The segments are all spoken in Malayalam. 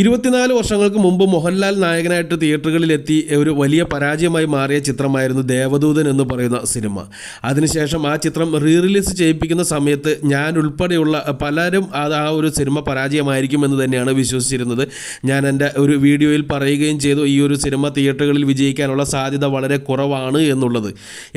ഇരുപത്തിനാല് വർഷങ്ങൾക്ക് മുമ്പ് മോഹൻലാൽ നായകനായിട്ട് തിയേറ്ററുകളിലെത്തി ഒരു വലിയ പരാജയമായി മാറിയ ചിത്രമായിരുന്നു ദേവദൂതൻ എന്ന് പറയുന്ന സിനിമ. അതിനുശേഷം ആ ചിത്രം റീറിലീസ് ചെയ്യിപ്പിക്കുന്ന സമയത്ത് ഞാൻ ഉൾപ്പെടെയുള്ള പലരും അത് ആ ഒരു സിനിമ പരാജയമായിരിക്കും എന്ന് തന്നെയാണ് വിശ്വസിച്ചിരുന്നത്. ഞാൻ എന്റെ ഒരു വീഡിയോയിൽ പറയുകയും ചെയ്തു ഈ ഒരു സിനിമ തിയേറ്ററുകളിൽ വിജയിക്കാനുള്ള സാധ്യത വളരെ കുറവാണ് എന്നുള്ളത്.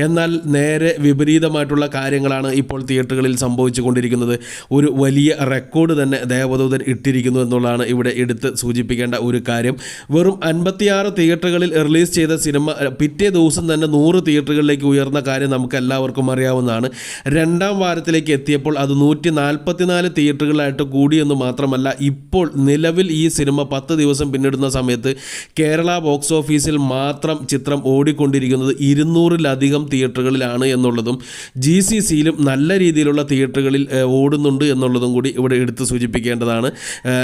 എന്നാൽ നേരെ വിപരീതമായിട്ടുള്ള കാര്യങ്ങളാണ് ഇപ്പോൾ തിയേറ്ററുകളിൽ സംഭവിച്ചുകൊണ്ടിരിക്കുന്നത്. ഒരു വലിയ റെക്കോർഡ് തന്നെ ദേവദൂതൻ ഇട്ടിരിക്കുന്നു എന്നുള്ളതാണ് ഇവിടെ എടുത്ത് സൂചിപ്പിക്കേണ്ട ഒരു കാര്യം വെറും അൻപത്തിയാറ് തിയേറ്ററുകളിൽ റിലീസ് ചെയ്ത സിനിമ പിറ്റേ ദിവസം തന്നെ നൂറ് തിയേറ്ററുകളിലേക്ക് ഉയർന്ന കാര്യം നമുക്ക് എല്ലാവർക്കും അറിയാവുന്നതാണ്. രണ്ടാം വാരത്തിലേക്ക് എത്തിയപ്പോൾ അത് നൂറ്റി നാൽപ്പത്തിനാല് തിയേറ്ററുകളായിട്ട് കൂടിയെന്ന് മാത്രമല്ല ഇപ്പോൾ നിലവിൽ ഈ സിനിമ പത്ത് ദിവസം പിന്നിടുന്ന സമയത്ത് കേരള ബോക്സ് ഓഫീസിൽ മാത്രം ചിത്രം ഓടിക്കൊണ്ടിരിക്കുന്നത് ഇരുന്നൂറിലധികം തിയേറ്ററുകളിലാണ് എന്നുള്ളതും ജി സി സിയിലും നല്ല രീതിയിലുള്ള തിയേറ്ററുകളിൽ ഓടുന്നുണ്ട് എന്നുള്ളതും കൂടി ഇവിടെ എടുത്ത് സൂചിപ്പിക്കേണ്ടതാണ്.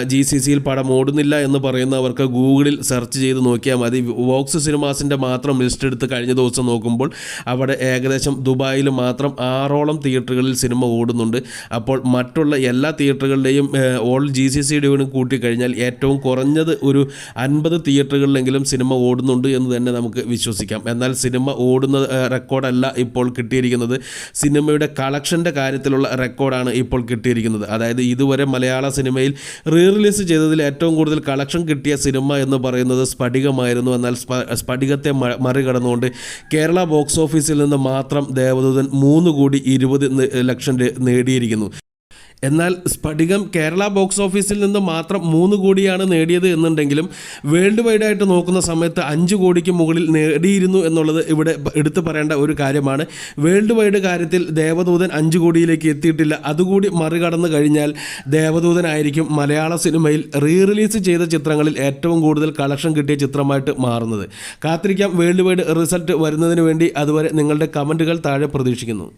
ജി സി സിയിൽ പടം ഓടുന്നില്ല എന്ന് പറയുന്നവർക്ക് ഗൂഗിളിൽ സെർച്ച് ചെയ്ത് നോക്കിയാൽ മതി. വോക്സ് സിനിമാസിന്റെ മാത്രം ലിസ്റ്റ് എടുത്ത് കഴിഞ്ഞ ദിവസം നോക്കുമ്പോൾ അവിടെ ഏകദേശം ദുബായിൽ മാത്രം ആറോളം തിയേറ്ററുകളിൽ സിനിമ ഓടുന്നുണ്ട്. അപ്പോൾ മറ്റുള്ള എല്ലാ തിയേറ്ററുകളുടെയും ഓൾ ജി സി കൂടി കൂട്ടിക്കഴിഞ്ഞാൽ ഏറ്റവും കുറഞ്ഞത് ഒരു അൻപത് തിയേറ്ററുകളിലെങ്കിലും സിനിമ ഓടുന്നുണ്ട് എന്ന് തന്നെ നമുക്ക് വിശ്വസിക്കാം. എന്നാൽ സിനിമ ഓടുന്ന റെക്കോർഡല്ല ഇപ്പോൾ കിട്ടിയിരിക്കുന്നത്. സിനിമയുടെ കളക്ഷന്റെ കാര്യത്തിലുള്ള റെക്കോർഡാണ് ഇപ്പോൾ കിട്ടിയിരിക്കുന്നത്. അതായത് ഇതുവരെ മലയാള സിനിമയിൽ റീ റിലീസ് ചെയ്തതിൽ ഏറ്റവും കൂടുതൽ കളക്ഷൻ കിട്ടിയ സിനിമ എന്ന് പറയുന്നത് സ്ഫടികമായിരുന്നു. എന്നാൽ സ്ഫടികത്തെ മറികടന്നുകൊണ്ട് കേരള ബോക്സ് ഓഫീസിൽ നിന്ന് മാത്രം ദേവദൂതൻ മൂന്ന് കോടി ഇരുപത് ലക്ഷം നേടിയിരിക്കുന്നു. എന്നാൽ സ്ഫടികം കേരള ബോക്സ് ഓഫീസിൽ നിന്ന് മാത്രം മൂന്ന് കോടിയാണ് നേടിയത് എന്നുണ്ടെങ്കിലും വേൾഡ് വൈഡായിട്ട് നോക്കുന്ന സമയത്ത് അഞ്ച് കോടിക്ക് മുകളിൽ നേടിയിരുന്നു എന്നുള്ളത് ഇവിടെ എടുത്തു പറയേണ്ട ഒരു കാര്യമാണ്. വേൾഡ് വൈഡ് കാര്യത്തിൽ ദേവദൂതൻ അഞ്ച് കോടിയിലേക്ക് എത്തിയിട്ടില്ല. അതുകൂടി മറികടന്നു കഴിഞ്ഞാൽ ദേവദൂതനായിരിക്കും മലയാള സിനിമയിൽ റീ റിലീസ് ചെയ്ത ചിത്രങ്ങളിൽ ഏറ്റവും കൂടുതൽ കളക്ഷൻ കിട്ടിയ ചിത്രമായിട്ട് മാറുന്നത്. കാത്തിരിക്കാം. വേൾഡ് വൈഡ് റിസൾട്ട് വരുന്നതിന് വേണ്ടി അതുവരെ നിങ്ങളുടെ കമന്റുകൾ താഴെ പ്രതീക്ഷിക്കുന്നു.